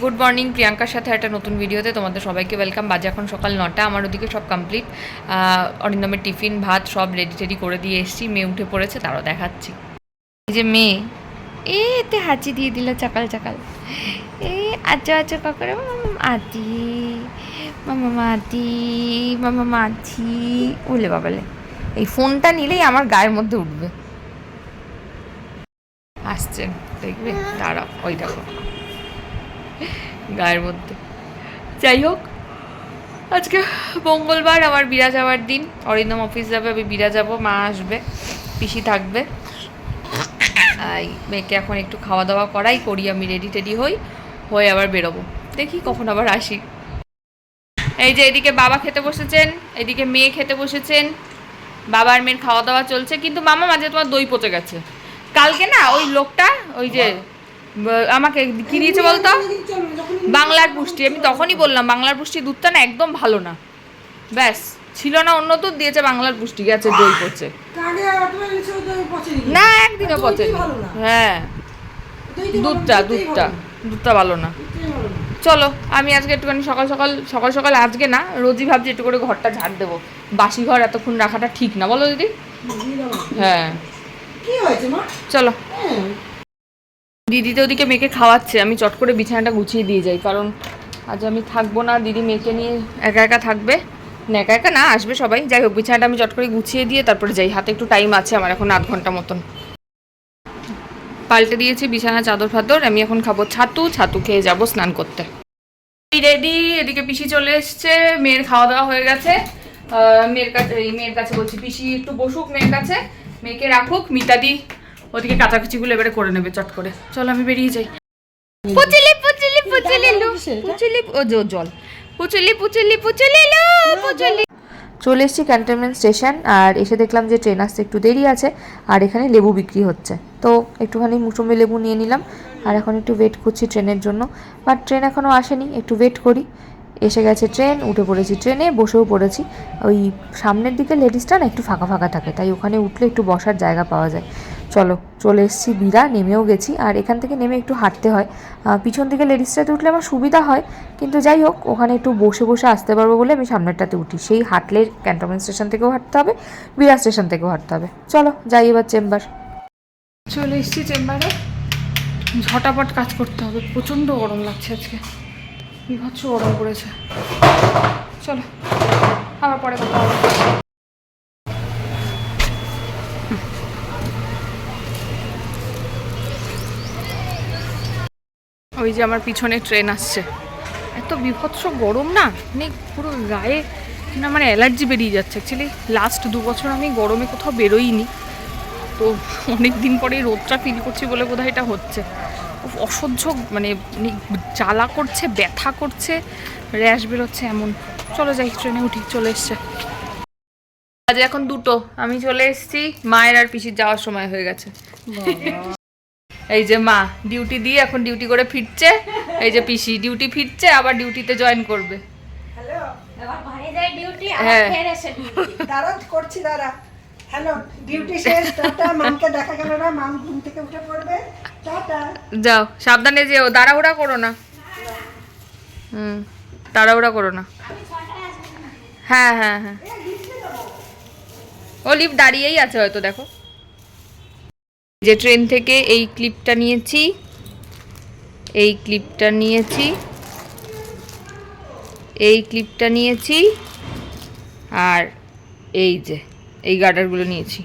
Good morning প্রিয়াঙ্কার সাথে একটা নতুন ভিডিওতে তোমাদের সবাইকে ওয়েলকাম বাজে এখন সকাল নটা, আমার ওদিকে সব কমপ্লিট অরিন্দমের টিফিন, ভাত সব রেডি টেডি করে দিয়ে এসেছি। মেয়ে উঠে পড়েছে, তারও দেখাচ্ছি। এই যে মেয়ে এতে হাঁচি দিয়ে দিল চাকাল চাকাল। এ আচ্ছা আচ্ছা কাকরে আদি মামা মাতি, মামা মাছি। উলে বাবালে এই ফোনটা নিলেই আমার গায়ের মধ্যে উঠবে। আসছে, দেখবে? দাঁড়াও, ওই দেখো। গায়ের মধ্যে। যাই হোক, আজকে মঙ্গলবার, আমার বিরা যাওয়ার দিন। অরিন্দম অফিস যাবে, আমি বিরা যাব, মা আসবে, পিসি থাকবে। মেয়েকে এখন একটু খাওয়া দাওয়া করাই, করি, আমি রেডি টেডি হই, হয়ে আবার বেরোবো। দেখি কখন আবার আসি। এই যে এদিকে বাবা খেতে বসেছেন, এদিকে মেয়ে খেতে বসেছেন, বাবার মেয়ের খাওয়া দাওয়া চলছে, কিন্তু মামা মাঝে তোমার দই পচে গেছে। কালকে না, ওই লোকটা, ওই যে আমাকে কি দিয়েছে বলতো? বাংলার পুষ্টি আমি তখনই বললাম বাংলার পুষ্টি দুধটা না একদম ভালো না। ব্যাস ছিল না অন্য দুধ দিয়েছে বাংলার পুষ্টি গেছে দই পচে। না একদিনও না। হ্যাঁ দুধটা দুধটা দুধটা ভালো না। চলো আমি আজকে একটুখানি সকাল সকাল সকাল সকাল আজকে না রোজই ভাবছি একটু করে ঘরটা ঝাড় দেবো। বাসি ঘর এতক্ষণ রাখাটা ঠিক না বলো দিদি? হ্যাঁ। কি হয়েছে মা? চলো। হ্যাঁ, দিদি তো ওদিকে মেয়েকে খাওয়াচ্ছে, আমি চট করে বিছানাটা গুছিয়ে দিয়ে যাই, কারণ আজ আমি থাকব না, দিদি মেয়েকে নিয়ে একা একা থাকবে। না একা একা না, আসবে সবাই, যাই হোক, বিছানাটা আমি চট করে গুছিয়ে দিয়ে তারপরে যাই, হাতে একটু টাইম আছে আমার এখন আধ ঘণ্টা মতন। পাল্টে দিয়েছি বিছানা, চাদর ফাদর, আমি এখন খাব ছাতু ছাতু খেয়ে যাব স্নান করতে। রেডি এদিকে পিসি চলে এসছে, মেয়ের খাওয়া দাওয়া হয়ে গেছে। মেয়ের কাছে মেয়ের কাছে বলছি, পিসি একটু বসুক মেয়ের কাছে, মেয়েকে রাখুক, মিতাদি ওদিকে কাচাকুচিগুলো এবারে করে নেবে চট করে। চলো আমি বেরিয়ে যাই। পুচুলি পুচুলি পুচুলি লু পুচুলি ও জল। পুচুলি পুচুলি পুচুলি লু পুচুলি। চলে এসেছি ক্যান্টনমেন্ট স্টেশন আর এসে দেখলাম যে ট্রেন আসতে একটু দেরি আছে আর এখানে লেবু বিক্রি হচ্ছে। তো একটুখানি মুসুম্বি লেবু নিয়ে নিলাম আর এখন একটু ওয়েট করছি ট্রেনের জন্য। বাট ট্রেন এখনও আসেনি একটু ওয়েট করি। এসে গেছে ট্রেন উঠে পড়েছি ট্রেনে বসেও পড়েছি। ওই সামনের দিকে লেডিসটা না একটু ফাঁকা ফাঁকা থাকে তাই ওখানে উঠলে একটু বসার জায়গা পাওয়া যায়। চলো, চলে এসেছি বিরা নেমেও গেছি। আর এখান থেকে নেমে একটু হাঁটতে হয়। পিছন দিকে লেডিসটাতে উঠলে আমার সুবিধা হয়, কিন্তু যাই হোক, ওখানে একটু বসে বসে আসতে পারব বলে আমি সামনেরটাতে উঠি। সেই হাঁটলে ক্যান্টনমেন্ট স্টেশন থেকেও হাঁটতে হবে বিরা স্টেশন থেকেও হাঁটতে হবে। চলো, যাই এবার চেম্বার। চলে এসেছি চেম্বারে। ঝটাপট কাজ করতে হবে, প্রচণ্ড গরম লাগছে আজকে। বিভৎস গরম পড়েছে। চলো, আবার পরে কথা হবে। ওই যে আমার পিছনে ট্রেন আসছে। এত বিভৎস গরম না? মানে পুরো গায়ে না মানে অ্যালার্জি বেরিয়ে যাচ্ছে। অ্যাকচুয়ালি লাস্ট দু বছর আমি গরমে কোথাও বেরোইনি। তো অনেক দিন পরে রোদটা ফিল করছি বলে বোধহয় এটা হচ্ছে। অসহ্য মানে জ্বালা করছে, ব্যথা করছে র্যাশ বেরোচ্ছে এমন। চলো যাই, ট্রেনে উঠি, চলে এসছে। আজ এখন দুটো। আমি চলে এসেছি মায়ের আর পিসির যাওয়ার সময় হয়ে গেছে। এই যে মা ডিউটি দিয়ে এখন ডিউটি করে ফিরছে। এই যে পিসি ডিউটি ফিরছে আবার ডিউটিতে জয়েন করবে। হ্যাঁ। ডিউটি দাঁড়া করছি দাঁড়া। হ্যালো ডিউটি শেষ টাটা। মামকে দেখা গেল না মাম ঘুম থেকে উঠে পড়বে। টাটা। যাও সাবধানে যেও তাড়াহুড়া করো না। হুম তাড়াহুড়া করো না। হ্যাঁ হ্যাঁ হ্যাঁ। ও লিফট দাঁড়িয়েই আছে হয়তো দেখো। যে ট্রেন থেকে এই ক্লিপটা নিয়েছি, এই ক্লিপটা নিয়েছি, এই ক্লিপটা নিয়েছি, আর এই যে, এই গার্ডারগুলো নিয়েছি।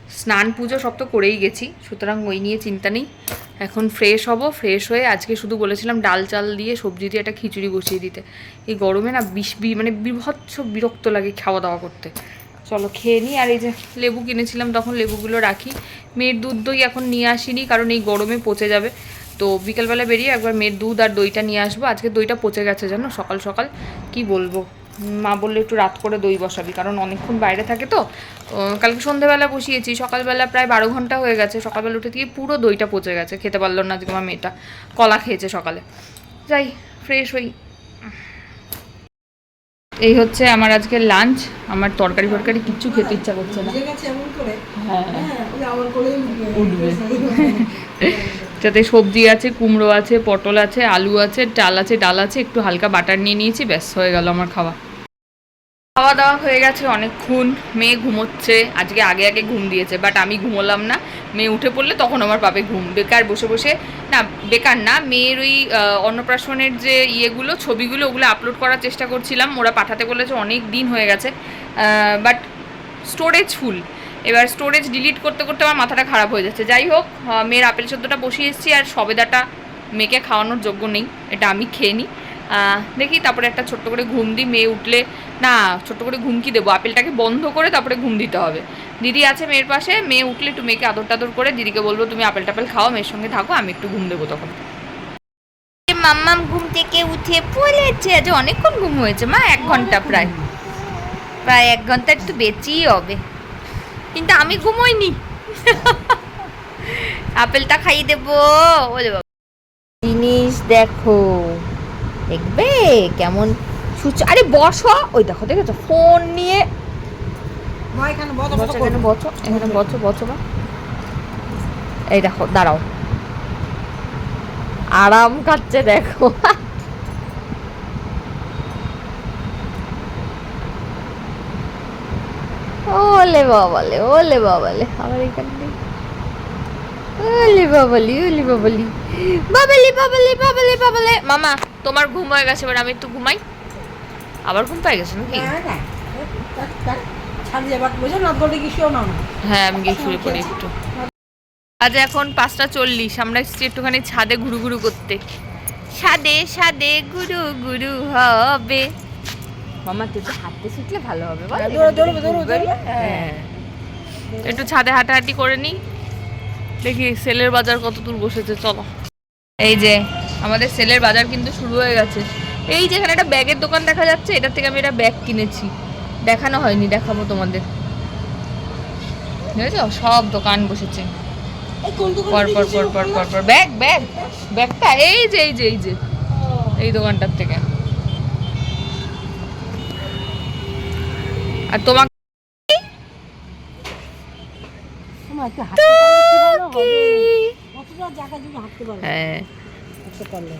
স্নান পুজো সব তো করেই গেছি, সুতরাং ওই নিয়ে চিন্তা নেই। এখন ফ্রেশ হব ফ্রেশ হয়ে আজকে শুধু বলেছিলাম ডাল চাল দিয়ে সবজি দিয়ে একটা খিচুড়ি বসিয়ে দিতে। এই গরমে না বিষ মানে বিভৎস বিরক্ত লাগে খাওয়া দাওয়া করতে। চলো খেয়ে নিই আর এই যে লেবু কিনেছিলাম, তখন লেবুগুলো রাখি। মেয়ের দুধ দই এখন নিয়ে আসিনি, কারণ এই গরমে পচে যাবে। তো বিকেলবেলা বেরিয়ে একবার মেয়ের দুধ আর দইটা নিয়ে আসব। আজকে দইটা পচে গেছে জানো, সকাল সকাল। কি বলব? মা বলল একটু রাত করে দই বসাবি, কারণ অনেকক্ষণ বাইরে থাকে তো। কালকে সন্ধ্যেবেলা বসিয়েছি, সকালবেলা প্রায় বারো ঘণ্টা হয়ে গেছে। সকালবেলা উঠে দিয়ে পুরো দইটা পচে গেছে, খেতে পারল না আজকে আমার মেয়েটা। কলা খেয়েছে সকালে। যাই ফ্রেশ হই। এই হচ্ছে আমার আজকে লাঞ্চ আমার তরকারি ফরকারি কিচ্ছু খেতে ইচ্ছা করছে না। হ্যাঁ। হ্যাঁ। যাতে সবজি আছে কুমড়ো আছে পটল আছে আলু আছে ডাল আছে ডাল আছে একটু হালকা বাটার নিয়ে নিয়েছি ব্যাস হয়ে গেল আমার খাওয়া। খাওয়া দাওয়া হয়ে গেছে অনেকক্ষণ, মেয়ে ঘুমোচ্ছে, আজকে আগে আগে ঘুম দিয়েছে বাট আমি ঘুমোলাম না। মেয়ে উঠে পড়লে তখন আমার পাবে ঘুম, বেকার বসে বসে, না, বেকার না, মেয়ের ওই অন্নপ্রাশনের যে ইয়েগুলো, ছবিগুলো, ওগুলো আপলোড করার চেষ্টা করছিলাম, ওরা পাঠাতে বলেছে অনেক দিন হয়ে গেছে বাট স্টোরেজ ফুল এবার স্টোরেজ ডিলিট করতে করতে আমার মাথাটা খারাপ হয়ে যাচ্ছে। যাই হোক মেয়ের আপেল সদ্যটা বসিয়ে এসেছি, আর সবেদাটা মেয়েকে খাওয়ানোর যোগ্য নেই, এটা আমি খেয়ে নিই। দেখি তারপরে একটা ছোট্ট করে ঘুম দিই মেয়ে উঠলে না ছোট্ট করে ঘুম কি দেবো। আপেলটাকে বন্ধ করে তারপরে ঘুম দিতে হবে। দিদি আছে মেয়ের পাশে মেয়ে উঠলে একটু মেয়েকে আদর টাদর করে দিদিকে বলব তুমি আপেল টাপেল খাও মেয়ের সঙ্গে থাকো আমি একটু ঘুম দেবো তখন। মাম্মাম ঘুম থেকে উঠে পড়েছে আজ অনেকক্ষণ ঘুম হয়েছে মা এক ঘণ্টা প্রায়। প্রায় এক ঘণ্টা একটু বেঁচেই হবে। কিন্তু আমি ঘুমোইনি। আপেলটা খাইয়ে দেবো। ওরে বাবা। জিনিস দেখো দেখবে? কেমন সুচ আরে বসো। ওই দেখো দেখেছ? ফোন নিয়ে এখানে বসো এখানে বসো। এখানে বসো বসো বা এই দেখো দাঁড়াও। আরাম খাচ্ছে দেখো। ওলে বাবালে ওলে বাবালে আমার এখান ওলে বাবালি ওলে বাবালি। বাবালি বাবালি বাবালি বাবালে। মামা তোমার ঘুম হয়ে গেছে এবার আমি একটু ঘুমাই। আবার ঘুম পাই গেছে নাকি? হ্যাঁ আমি গিয়ে শুয়ে পড়ি একটু। আজ এখন পাঁচটা চল্লিশ আমরা এসেছি একটুখানি ছাদে ঘুরু ঘুরু করতে। ছাদে ছাদে ঘুরু ঘুরু হবে। মামা তুই তো হাঁটতে শিখলে ভালো হবে হ্যাঁ। হ্যাঁ। একটু ছাদে হাঁটাহাঁটি করে নি। দেখি সেলের বাজার কত দূর বসেছে চলো। এই যে আমাদের সেলের বাজার কিন্তু শুরু হয়ে গেছে। এই যেখানে একটা ব্যাগের দোকান দেখা যাচ্ছে এটা থেকে আমি একটা ব্যাগ কিনেছি। দেখানো হয়নি দেখাবো তোমাদের। বুঝেছ সব দোকান বসেছে। পর পর পর পর পর পর। ব্যাগ ব্যাগ ব্যাগটা এই যে এই যে এই যে। এই দোকানটার থেকে। আর তোমাকে হ্যাঁ। হাঁটতে পারলে।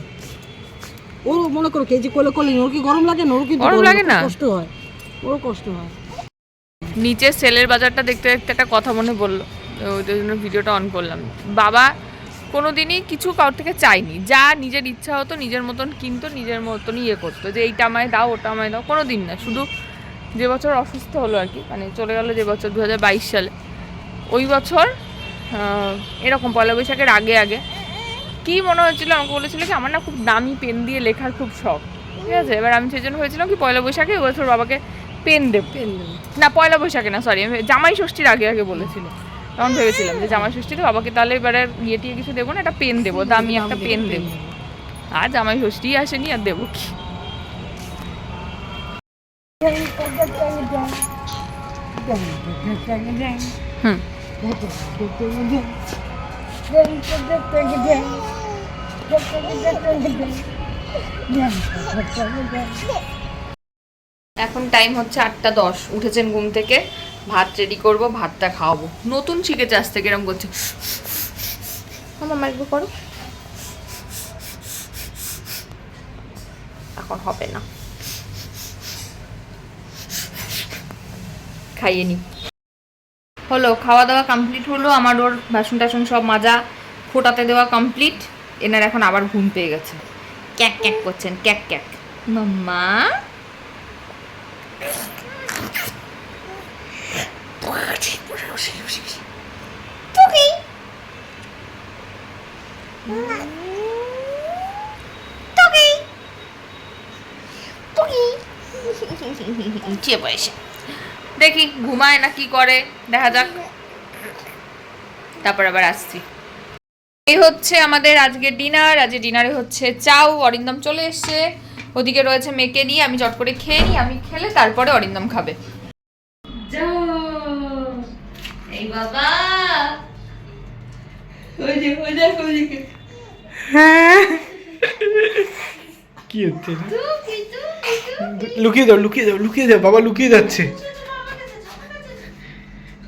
ওর মনে করো কেজি কোলে কোলে ওর কি গরম লাগে না? ওর কি গরম লাগে না? কষ্ট হয়? ওর কষ্ট হয়। নিচে সেলের বাজারটা দেখতে দেখতে একটা কথা মনে পড়ল। ওই জন্য ভিডিওটা অন করলাম। বাবা কোনো দিনই কিছু কারোর থেকে চাইনি যা নিজের ইচ্ছা হতো নিজের মতন কিনতো নিজের মতন ইয়ে করতো। যে এইটা আমায় দাও ওটা আমায় দাও কোনো দিন না। শুধু যে বছর অসুস্থ হলো আর কি মানে চলে গেলো যে বছর দু হাজার বাইশ সালে। ওই বছর এরকম পয়লা বৈশাখের আগে আগে কি মনে হয়েছিল? আমাকে বলেছিল কি আমার না খুব দামি পেন দিয়ে লেখার খুব শখ। ঠিক আছে? এবার আমি সেই জন্য হয়েছিলাম কি পয়লা বৈশাখে ওই বছর বাবাকে পেন দেব। পেন দেবে। না পয়লা বৈশাখে না সরি আমি জামাই ষষ্ঠীর আগে আগে বলেছিল। তখন ভেবেছিলাম যে জামাই ষষ্ঠীতে বাবাকে তাহলে এবারে ইয়ে টিয়ে কিছু দেবো না একটা পেন দেবো দামি একটা পেন দেবো। আর জামাই ষষ্ঠী আসেনি আর দেবো কি? হুম। এখন টাইম হচ্ছে আটটা দশ। উঠেছেন ঘুম থেকে ভাত রেডি করব ভাতটা খাওয়াবো। নতুন শিখেছে থেকে এরকম করছে। আমার করো। এখন হবে না। খাইয়ে নি। হলো খাওয়া দাওয়া কমপ্লিট হলো আমার ওর বাসন টাসন সব মাজা ফোটাতে দেওয়া কমপ্লিট এনার এখন আবার ঘুম পেয়ে গেছে। ক্যাক ক্যাক করছেন ক্যাক ক্যাক। মাম্মা. চেয়ে দেখি ঘুমায় না কি করে? দেখা যাক। তারপর আবার আসছি। এই হচ্ছে আমাদের আজকে ডিনার আজকে ডিনারে হচ্ছে চাউ অরিন্দম চলে এসছে। ওদিকে রয়েছে মেকে নিয়ে আমি চট করে খেয়ে নিই আমি খেলে তারপরে অরিন্দম খাবে। এই বাবা। ওই যে ওই দেখ ওইদিকে কি হচ্ছে? লুকিয়ে দাও লুকিয়ে দাও লুকিয়ে দাও বাবা লুকিয়ে যাচ্ছে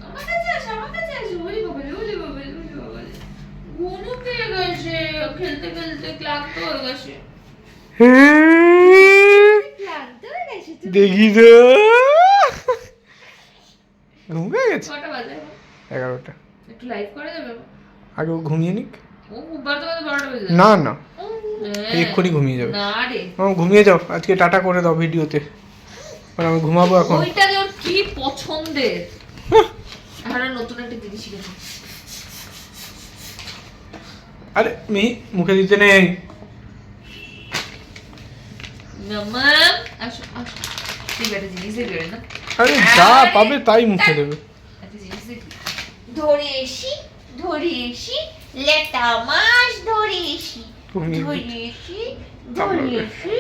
আমার কাছে আসো আমার কাছে আসো ওরে বাবা ওরে বাবা ওরে বাবা ঘুমো পেয়ে গেছে ওর কাছে ক্লান্ত হয়ে গেছে তুই দেখি তো। ঘুম পেয়ে গেছে? এগারোটা। একটু লাইভ করে দেবে? আগে ও ঘুমিয়ে নিক। না না। হ্যাঁ। এক্ষুনি ঘুমিয়ে যাবে। ঘুমিয়ে যাও। আজকে টাটা করে দাও ভিডিওতে। আমি ঘুমাবো এখন। ওইটা ওর কি পছন্দের? এখন নতুন একটা জিনিস শিখেছে। আরে মেয়ে মুখে দিতে নেই মাম্মাম আসো আসো ঠিক একটা জিনিস দেবে না আরে যা পাবে তাই মুখে দেবে ধরে এসি ধরে এসি লেটা মাছ ধরে এসি ধরে এসি ধরে এসি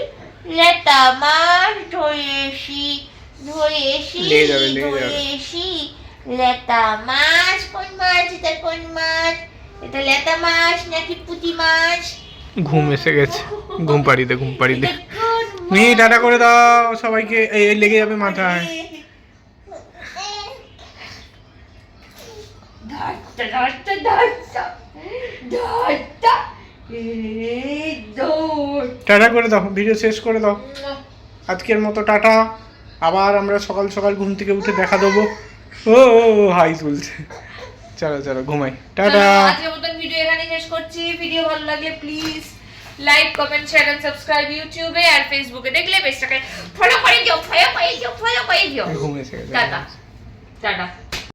লেটা মাছ ধরে এসি ধরে এসি ধরে এসি লেটা মাছ কোন মাছ এটা কোন মাছ এটা লেটা মাছ নাকি পুঁটি মাছ ঘুম এসে গেছে ঘুম পাড়ি দে ঘুম পাড়ি দে এটা কোন মেয়ে টাটা করে দাও সবাইকে। এই লেগে যাবে মাথায়। টাটা করে দাও ভিডিও শেষ করে দাও। আজকের মতো টাটা। আবার আমরা সকাল সকাল ঘুম থেকে উঠে দেখা দেবো। ও হাই তুলছে। চলো চলো ঘুমাই। টাটা। আজকের মতন ভিডিও এখানে শেষ করছি। ভিডিও ভালো লাগলে please like comment share and subscribe ইউটিউবে আর ফেসবুকে দেখলে পেজটাকে ফলো করে দিও ফলো করে দিও ফলো করে দিও। টাটা। টাটা।